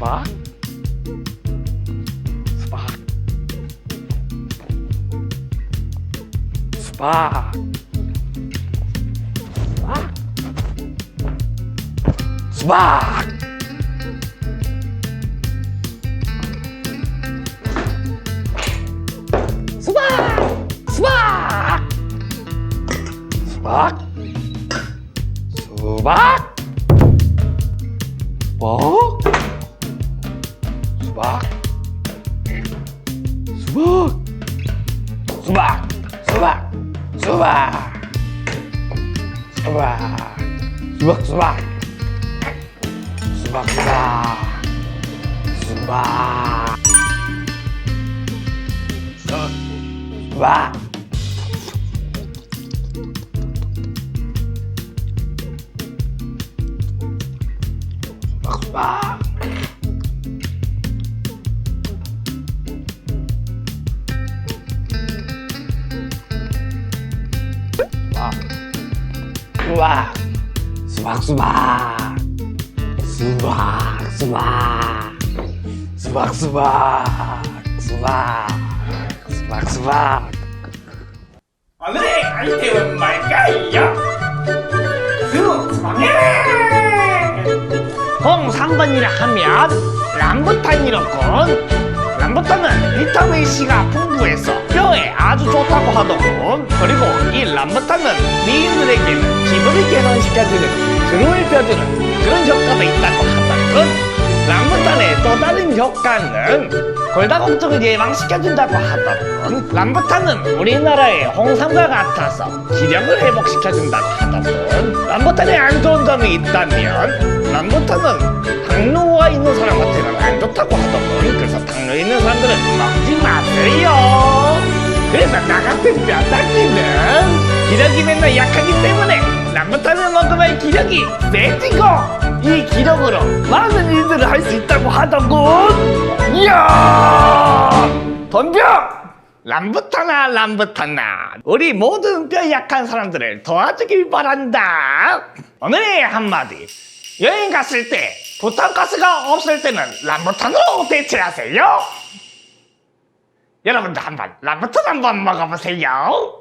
스박 스박 스박 스박 수박 수박 수박 뭐? 수박 수박 수박 수박 수박 수박 수박 수박. 수박 수박. 수박 수박. 수박 수박. 수박. 수박 수박. 오늘의 아이템은 뭘까요? 수박에! 홍삼번이라 하면 람부탄이로군 람부탄은 비타민 C가 풍부해서 뼈에 아주 좋다고 하더군. 그리고 이 람부탄은 미인들에게는 기분을 개선시켜주는 펴주는 그런 효과도 있다고 하더군. 람부탄의 또 다른 효과는 골다공증을 예방시켜준다고 하더군. 람부탄은 우리나라의 홍삼과 같아서 기력을 회복시켜준다고 하더군. 람부탄에 안 좋은 점이 있다면 람부탄은 당뇨가 있는 사람한테는 안 좋다고 하더군 그래서 당뇨 있는 사람들은 먹지 마세요. 그래서 나 같은 뼈다귀는 기력이 맨날 약하기 때문에 람부탄을 먹으면 기력이 세지고 이 기력으로 많은 일들을 할 수 있다고 하더군. 이야! 덤벼! 람부타나 람부타나. 우리 모든 뼈 약한 사람들을 도와주길 바란다. 오늘의 한마디. 여행 갔을 때 부탄가스가 없을 때는 람부탄으로 대체하세요. 여러분도 한번 람부탄 한번 먹어보세요